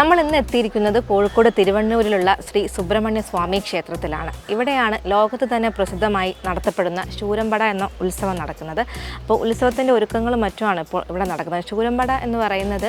നമ്മൾ ഇന്ന് എത്തിയിരിക്കുന്നത് കോഴിക്കോട് തിരുവണ്ണൂരിലുള്ള ശ്രീ സുബ്രഹ്മണ്യ സ്വാമി ക്ഷേത്രത്തിലാണ്. ഇവിടെയാണ് ലോകത്ത് തന്നെ പ്രസിദ്ധമായി നടത്തപ്പെടുന്ന ശൂരമ്പട എന്ന ഉത്സവം നടക്കുന്നത്. അപ്പോൾ ഉത്സവത്തിന്റെ ഒരുക്കങ്ങളും മറ്റുമാണ് ഇപ്പോൾ ഇവിടെ നടക്കുന്നത്. ശൂരമ്പട എന്ന് പറയുന്നത്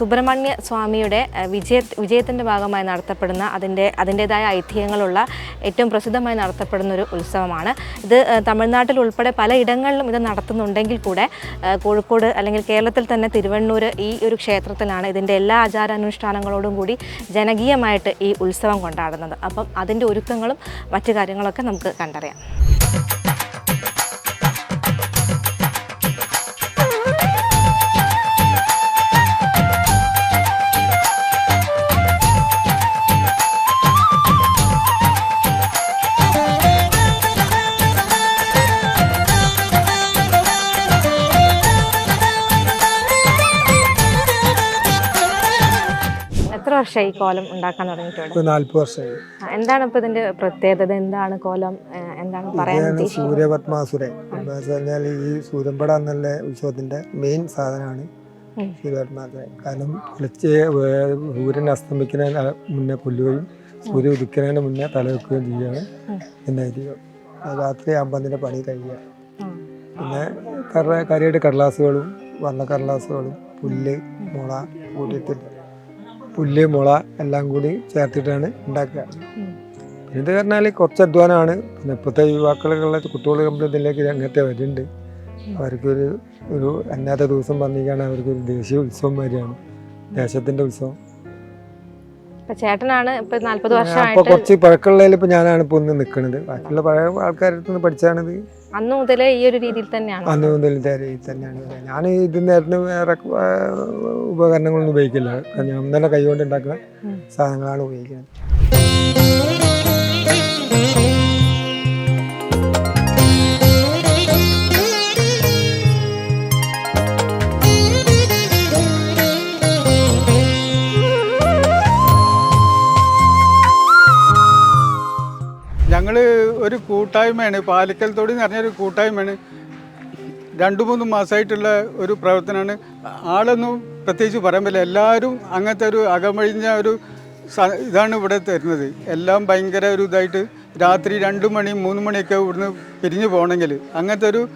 സുബ്രഹ്മണ്യ സ്വാമിയുടെ വിജയ വിജയത്തിന്റെ ഭാഗമായി നടത്തപ്പെടുന്ന അതിന്റെ അതിന്റേതായ ഐതിഹ്യങ്ങളുള്ള ഏറ്റവും പ്രസിദ്ധമായി നടത്തപ്പെടുന്ന ഒരു ഉത്സവമാണ്. ഇത് തമിഴ്നാട്ടിൽ ഉൾപ്പെടെ പലയിടങ്ങളിലും ഇത് നടത്തുന്നുണ്ടെങ്കിൽ കൂടെ കോഴിക്കോട് അല്ലെങ്കിൽ കേരളത്തിൽ തന്നെ തിരുവണ്ണൂർ ഈ ഒരു ക്ഷേത്രത്തിലാണ് ഇതിന്റെ എല്ലാ ആചാരാനുഷ്ഠാനങ്ങളോടും കൂടി ജനകീയമായിട്ട് ഈ ഉത്സവം കൊണ്ടാടുന്നത്. അപ്പം അതിന്റെ ഒരുക്കങ്ങളും മറ്റു കാര്യങ്ങളൊക്കെ നമുക്ക് കണ്ടറിയാം. വർഷമായി ഈ കോലം ഉണ്ടാക്കാൻ തുടങ്ങിയിട്ടുണ്ട്. നാല്പത് വർഷമായി. എന്താണ് ഇപ്പൊ ഇതിന്റെ പ്രത്യേകത? എന്താണ് കോലം? എന്താണ് പറയാൻ സൂര്യപത്മാസുര കഴിഞ്ഞാൽ ഈ സൂര്യമ്പട എന്നുള്ള ഉത്സവത്തിന്റെ മെയിൻ സാധനമാണ്. കാരണം വെളിച്ച് വേ- സൂര്യൻ അസ്തമിക്കുന്നതിന് മുന്നേ കൊല്ലുകയും സൂര്യ ഉദിക്കുന്നതിന് മുന്നേ തലവെക്കുകയും ചെയ്യുകയാണ് എന്നായിരിക്കും. രാത്രി ആകുമ്പോൾ അതിന്റെ പണി കഴിയുക. പിന്നെ കറ കരയുടെ കടലാസുകളും വർണ കടലാസുകളും പുല്ല് മുള കൂട്ടിയിട്ട് പുല്ല് മുള എല്ലാം കൂടി ചേർത്തിട്ടാണ് ഉണ്ടാക്കുക. ഇതിന്റെ ഇത് പറഞ്ഞാൽ കുറച്ച് അധ്വാനമാണ്. പിന്നെ ഇപ്പോഴത്തെ യുവാക്കളുള്ള കുട്ടികൾ ഇതിലേക്ക് രംഗത്തെ വരുന്നുണ്ട്. അവർക്കൊരു ഒരു അന്നാത്ത ദിവസം പറഞ്ഞിരിക്കുകയാണ് അവർക്കൊരു ദേശീയ ഉത്സവം വരികയാണ്. ദേശത്തിന്റെ ഉത്സവം. ഇപ്പൊ ചേട്ടനാണ് ഇപ്പൊ നാല്പത് വർഷമായിട്ട് കുറച്ച് പഴക്കമുള്ളതിൽ ഇപ്പൊ ഞാനാണ് ഇപ്പൊ ഒന്ന് നിൽക്കുന്നത് ബാക്കിയുള്ള പഴയ ആൾക്കാരുടെ നിന്ന് പഠിച്ചാണിത്. അന്ന് മുതലേ ഈ ഒരു രീതിയിൽ തന്നെയാണ്. അന്ന് മുതൽ രീതിയിൽ തന്നെയാണ്. ഇത്. ഞാൻ ഇതിനായിരുന്നു വേറെ ആ, ഉപകരണങ്ങളൊന്നും ഉപയോഗിക്കില്ല. ഞാൻ തന്നെ കൈകൊണ്ട് ഉണ്ടാക്കുന്ന. സാധനങ്ങളാണ് ഉപയോഗിക്കുന്നത്. ഒരു കൂട്ടായ്മയാണ്. പാലിക്കൽ തൊടി എന്ന് പറഞ്ഞൊരു കൂട്ടായ്മയാണ്. രണ്ട് മൂന്ന് മാസമായിട്ടുള്ള ഒരു പ്രവർത്തനമാണ്. ആളൊന്നും പ്രത്യേകിച്ച് പറയാൻ പറ്റില്ല. എല്ലാവരും അങ്ങനത്തെ ഒരു അകമഴിഞ്ഞ ഒരു ഇതാണ് ഇവിടെ തരുന്നത്. എല്ലാം ഭയങ്കര ഒരു ഇതായിട്ട് രാത്രി രണ്ട് മണി മൂന്ന് മണിയൊക്കെ ഇവിടുന്ന് പിരിഞ്ഞു പോകണമെങ്കിൽ. അങ്ങനത്തെ ഒരു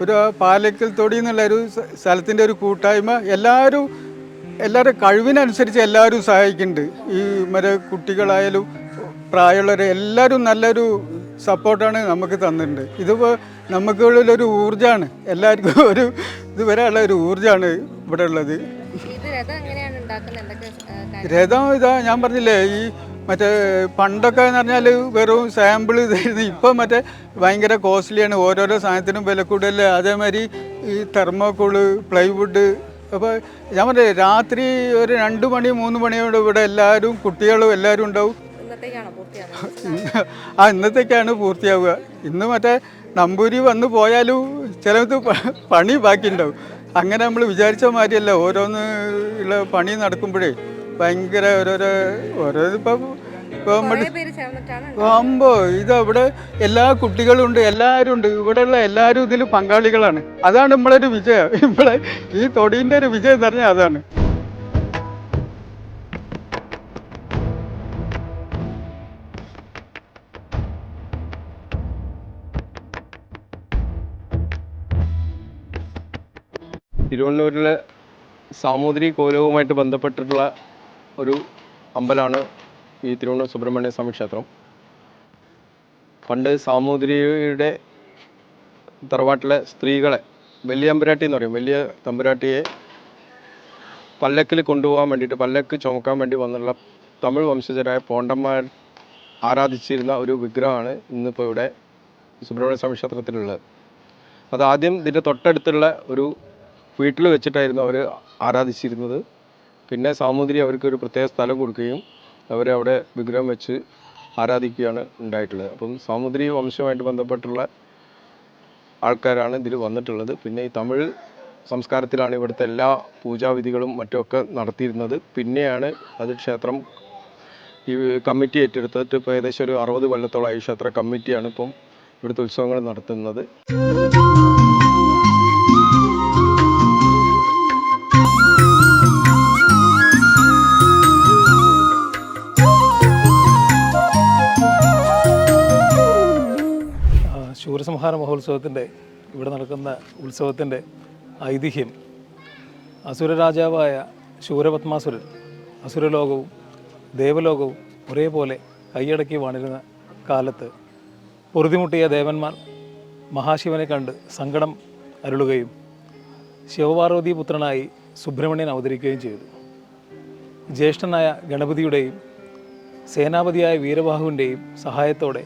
ഒരു പാലക്കൽ തൊടി എന്നുള്ള ഒരു സ്ഥ- സ്ഥലത്തിന്റെ ഒരു കൂട്ടായ്മ എല്ലാവരും എല്ലാവരുടെ കഴിവിനനുസരിച്ച് എല്ലാവരും സഹായിക്കുന്നുണ്ട്. ഈ മറ്റേ കുട്ടികളായാലും പ്രായമുള്ളവർ എല്ലാവരും നല്ലൊരു സപ്പോർട്ടാണ് നമുക്ക് തന്നിട്ടുണ്ട്. ഇതിപ്പോൾ നമുക്കുള്ളിലൊരു ഊർജമാണ് എല്ലാവർക്കും ഒരു ഇതുവരെ ഉള്ള ഒരു ഊർജമാണ് ഇവിടെ ഉള്ളത് രഥം ഇതാ ഞാൻ പറഞ്ഞില്ലേ ഈ മറ്റേ പണ്ടൊക്കെ എന്ന് പറഞ്ഞാൽ വെറും സാമ്പിൾ ഇതായിരുന്നു ഇപ്പം മറ്റേ ഭയങ്കര കോസ്റ്റ്ലിയാണ് ഓരോരോ സാധനത്തിനും വില കൂടുതൽ അതേമാതിരി ഈ തെർമോക്കോൾ പ്ലൈവുഡ് അപ്പോൾ ഞാൻ പറഞ്ഞേ രാത്രി ഒരു രണ്ട് മണി മൂന്ന് മണിയോടെ ഇവിടെ എല്ലാവരും കുട്ടികളും എല്ലാവരും ഉണ്ടാവും. ആ ഇന്നത്തേക്കാണ് പൂർത്തിയാവുക. ഇന്ന് മറ്റേ നമ്പൂരി വന്നു പോയാലും ചിലത് പണി ബാക്കിയുണ്ടാവും. അങ്ങനെ നമ്മൾ വിചാരിച്ച മാതിരിയല്ല. ഓരോന്ന് ഉള്ള പണി നടക്കുമ്പോഴേ ഭയങ്കര ഓരോരോ ഓരോ ഇപ്പം ആകുമ്പോ ഇത് ഇവിടെ എല്ലാ കുട്ടികളും ഉണ്ട് എല്ലാവരും ഉണ്ട് ഇവിടെയുള്ള എല്ലാവരും ഇതിൽ പങ്കാളികളാണ്. അതാണ് നമ്മളൊരു വിജയം. ഇവിടെ ഈ തൊടീന്റെ ഒരു വിജയം എന്ന് പറഞ്ഞാൽ അതാണ്. തിരുവണ്ണൂരിലെ സാമൂതിരി കോലവുമായിട്ട് ബന്ധപ്പെട്ടിട്ടുള്ള ഒരു അമ്പലമാണ് ഈ തിരുവണ്ണൂർ സുബ്രഹ്മണ്യ സ്വാമി ക്ഷേത്രം. പണ്ട് സാമൂതിരിയുടെ തറവാട്ടിലെ സ്ത്രീകളെ വലിയ അമ്പുരാട്ടി എന്ന് പറയും. വലിയ തമ്പുരാട്ടിയെ പല്ലക്കിൽ കൊണ്ടുപോകാൻ വേണ്ടിയിട്ട് പല്ലക്ക് ചുമക്കാൻ വേണ്ടി വന്നുള്ള തമിഴ് വംശജരായ പോണ്ടന്മാർ ആരാധിച്ചിരുന്ന ഒരു വിഗ്രഹമാണ് ഇന്നിപ്പോൾ ഇവിടെ സുബ്രഹ്മണ്യ സ്വാമി ക്ഷേത്രത്തിലുള്ളത്. അത് ആദ്യം ഇതിന്റെ തൊട്ടടുത്തുള്ള ഒരു വീട്ടിൽ വെച്ചിട്ടായിരുന്നു അവർ ആരാധിച്ചിരുന്നത്. പിന്നെ സാമൂതിരി അവർക്ക് ഒരു പ്രത്യേക സ്ഥലം കൊടുക്കുകയും അവിടെ വിഗ്രഹം വെച്ച് ആരാധിക്കുകയാണ് ഉണ്ടായിട്ടുള്ളത്. അപ്പം സാമൂതിരി വംശവുമായിട്ട് ബന്ധപ്പെട്ടുള്ള ആൾക്കാരാണ് ഇതിൽ വന്നിട്ടുള്ളത്. പിന്നെ ഈ തമിഴ് സംസ്കാരത്തിലാണ് ഇവിടുത്തെ എല്ലാ പൂജാവിധികളും മറ്റുമൊക്കെ നടത്തിയിരുന്നത്. പിന്നെയാണ് അത് ക്ഷേത്രം ഈ കമ്മിറ്റി ഏറ്റെടുത്തിട്ട് ഇപ്പോൾ ഏകദേശം ഒരു അറുപത് കൊല്ലത്തോളം ഈ ക്ഷേത്ര കമ്മിറ്റിയാണ് ഇപ്പം ഇവിടുത്തെ ഉത്സവങ്ങൾ നടത്തുന്നത്. ശൂരസംഹാര മഹോത്സവത്തിന്റെ ഇവിടെ നടക്കുന്ന ഉത്സവത്തിന്റെ ഐതിഹ്യം അസുരരാജാവായ ശൂരപത്മാസുരൻ അസുരലോകവും ദേവലോകവും ഒരേപോലെ കൈയടക്കി വാണിരുന്ന കാലത്ത് പൊറുതിമുട്ടിയ ദേവന്മാർ മഹാശിവനെ കണ്ട് സങ്കടം അരുളുകയും ശിവപാർവതി പുത്രനായി സുബ്രഹ്മണ്യൻ അവതരിക്കുകയും ചെയ്തു. ജ്യേഷ്ഠനായ ഗണപതിയുടെയും സേനാപതിയായ വീരബാഹുവിന്റെയും സഹായത്തോടെ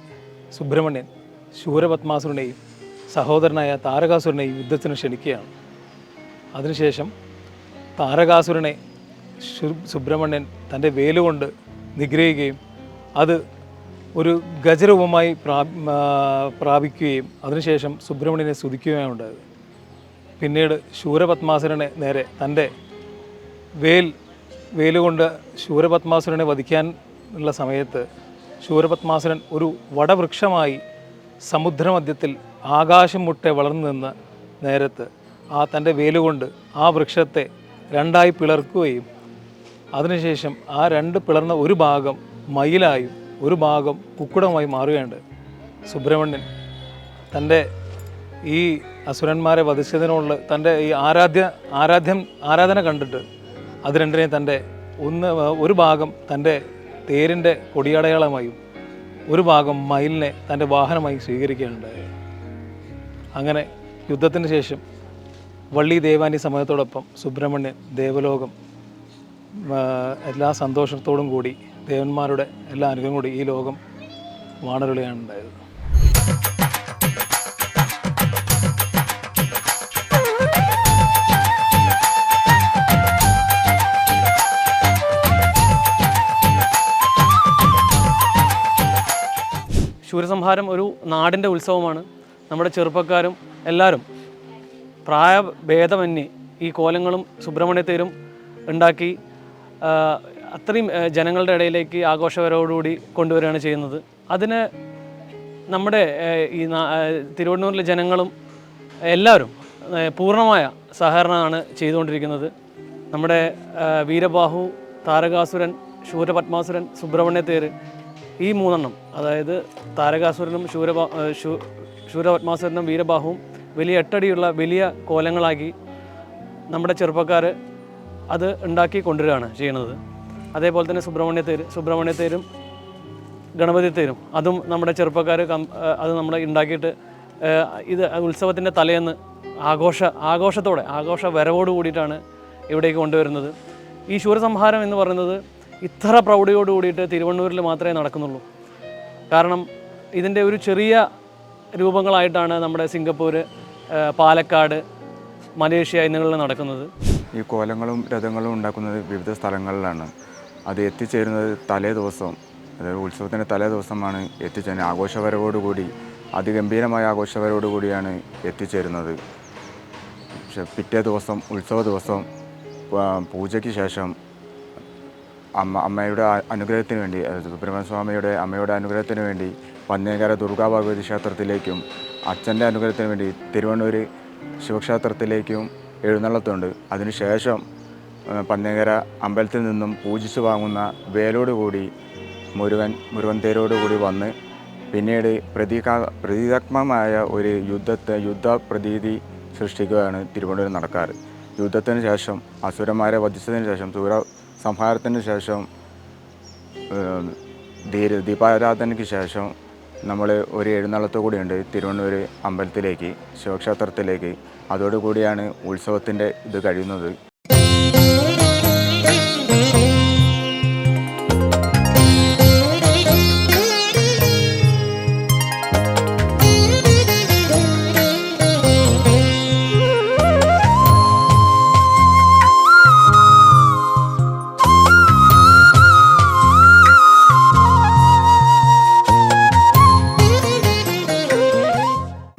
സുബ്രഹ്മണ്യൻ ശൂരപത്മാസുരനെയും സഹോദരനായ താരകാസുരനെയും യുദ്ധത്തിന് ക്ഷണിക്കുകയാണ്. അതിനുശേഷം താരകാസുരനെ സുബ്രഹ്മണ്യൻ തന്റെ വേലുകൊണ്ട് നിഗ്രഹിക്കുകയും അത് ഒരു ഗജരൂപമായി പ്രാ പ്രാപിക്കുകയും അതിനുശേഷം സുബ്രഹ്മണ്യനെ സ്തുതിക്കുകയാണ് ഉണ്ടായത്. പിന്നീട് ശൂരപത്മാസുരനെ നേരെ തന്റെ വേൽ വേലുകൊണ്ട് ശൂരപത്മാസുരനെ വധിക്കാൻ ഉള്ള സമയത്ത് ശൂരപത്മാസുരൻ ഒരു വടവൃക്ഷമായി സമുദ്രമധ്യത്തിൽ ആകാശം മുട്ടെ വളർന്നു നിന്ന് നേരത്ത് ആ തന്റെ വേലുകൊണ്ട് ആ വൃക്ഷത്തെ രണ്ടായി പിളർക്കുകയും അതിനുശേഷം ആ രണ്ട് പിളർന്ന ഒരു ഭാഗം മയിലായും ഒരു ഭാഗം കുക്കുടമായി മാറുകയുണ്ട്. സുബ്രഹ്മണ്യൻ തന്റെ ഈ അസുരന്മാരെ വധിച്ചതിനുള്ള തന്റെ ഈ ആരാധ്യ ആരാധ്യം ആരാധന കണ്ടിട്ട് അത് രണ്ടിനെയും തന്റെ ഒന്ന് ഒരു ഭാഗം തന്റെ തേരിന്റെ കൊടിയടയാളമായും ഒരു ഭാഗം മയിലിനെ തന്റെ വാഹനമായി സ്വീകരിക്കുകയുണ്ടായി. അങ്ങനെ യുദ്ധത്തിന് ശേഷം വള്ളി ദേവാനി സമയത്തോടൊപ്പം സുബ്രഹ്മണ്യൻ ദേവലോകം എല്ലാ സന്തോഷത്തോടും കൂടി ദേവന്മാരുടെ എല്ലാ അനുഗ്രഹം കൂടി ഈ ലോകം വാണരുളിയാണ് ഉണ്ടായത് ശൂരസംഹാരം ഒരു നാടിന്റെ ഉത്സവമാണ്. നമ്മുടെ ചെറുപ്പക്കാരും എല്ലാവരും പ്രായഭേദമന്യേ ഈ കോലങ്ങളും സുബ്രഹ്മണ്യത്തേരും ഉണ്ടാക്കി അത്രയും ജനങ്ങളുടെ ഇടയിലേക്ക് ആഘോഷപരോടുകൂടി കൊണ്ടുവരികയാണ് ചെയ്യുന്നത്. അതിന് നമ്മുടെ ഈ തിരുവണ്ണൂരിലെ ജനങ്ങളും എല്ലാവരും പൂർണമായ സഹകരണമാണ് ചെയ്തുകൊണ്ടിരിക്കുന്നത്. നമ്മുടെ വീരബാഹു താരകാസുരൻ ശൂരപത്മാസുരൻ സുബ്രഹ്മണ്യത്തേര് ഈ മൂന്നെണ്ണം അതായത് താരകാസുരനും ശൂരബാ ശൂ- ശൂരപത്മാസുരനും വീരബാഹുവും വലിയ എട്ടടിയുള്ള വലിയ കോലങ്ങളാക്കി നമ്മുടെ ചെറുപ്പക്കാർ അത് ഉണ്ടാക്കി കൊണ്ടുവരികയാണ് ചെയ്യുന്നത്. അതേപോലെ തന്നെ സുബ്രഹ്മണ്യത്തേര് സുബ്രഹ്മണ്യത്തേരും ഗണപതി തേരും അതും നമ്മുടെ ചെറുപ്പക്കാർ അത് നമ്മൾ ഉണ്ടാക്കിയിട്ട് ഇത് ഉത്സവത്തിന്റെ തലേന്ന് ആഘോഷ ആഘോഷത്തോടെ ആഘോഷ വരവോട് കൂടിയിട്ടാണ് ഇവിടേക്ക് കൊണ്ടുവരുന്നത്. ഈ ശൂരസംഹാരം എന്ന് പറയുന്നത് ഇത്ര പ്രൗഢിയോട് കൂടിയിട്ട് തിരുവണ്ണൂരിൽ മാത്രമേ നടക്കുന്നുള്ളൂ. കാരണം ഇതിന്റെ ഒരു ചെറിയ രൂപങ്ങളായിട്ടാണ് നമ്മുടെ സിംഗപ്പൂർ പാലക്കാട് മലേഷ്യ എന്നിവകളിൽ നടക്കുന്നത്. ഈ കോലങ്ങളും രഥങ്ങളും ഉണ്ടാക്കുന്നത് വിവിധ സ്ഥലങ്ങളിലാണ്. അത് എത്തിച്ചേരുന്നത് തലേ ദിവസം അതായത് ഉത്സവത്തിന്റെ തലേ ദിവസമാണ് എത്തിച്ചേരുന്നത്. ആഘോഷപരവോടുകൂടി അതിഗംഭീരമായ ആഘോഷപരവോടുകൂടിയാണ് എത്തിച്ചേരുന്നത്. പക്ഷെ പിറ്റേ ദിവസം ഉത്സവ ദിവസം പൂജയ്ക്ക് ശേഷം അമ്മ അമ്മയുടെ അനുഗ്രഹത്തിന് വേണ്ടി സുബ്രഹ്മണ്യസ്വാമിയുടെ സുബ്രഹ്മണ്യ സ്വാമിയുടെ അമ്മയുടെ അനുഗ്രഹത്തിന് വേണ്ടി പന്നേകര ദുർഗാ ഭഗവതി ക്ഷേത്രത്തിലേക്കും അച്ഛന്റെ അനുഗ്രഹത്തിന് വേണ്ടി തിരുവണ്ണൂർ ശിവക്ഷേത്രത്തിലേക്കും എഴുന്നള്ളത്തുണ്ട്. അതിനുശേഷം പന്നേകര അമ്പലത്തിൽ നിന്നും പൂജിച്ച് വാങ്ങുന്ന വേലോടുകൂടി മുരുകൻ മുരുകൻ തേരോടുകൂടി വന്ന് പിന്നീട് പ്രതീകാ പ്രതീകാത്മകമായ ഒരു യുദ്ധത്തെ യുദ്ധ പ്രതീതി സൃഷ്ടിക്കുകയാണ് തിരുവനന്തപുരം നടക്കാറ്. യുദ്ധത്തിന് ശേഷം അസുരന്മാരെ വധിച്ചതിന് ശേഷം സൂര സംഹാരത്തിന് ശേഷം ധീര ദീപാരാധനയ്ക്ക് ശേഷം നമ്മൾ ഒരു എഴുന്നള്ളത്ത് കൂടിയുണ്ട് തിരുവണ്ണൂർ അമ്പലത്തിലേക്ക് ശിവക്ഷേത്രത്തിലേക്ക്. അതോടുകൂടിയാണ് ഉത്സവത്തിന്റെ ഇത് കഴിയുന്നത്.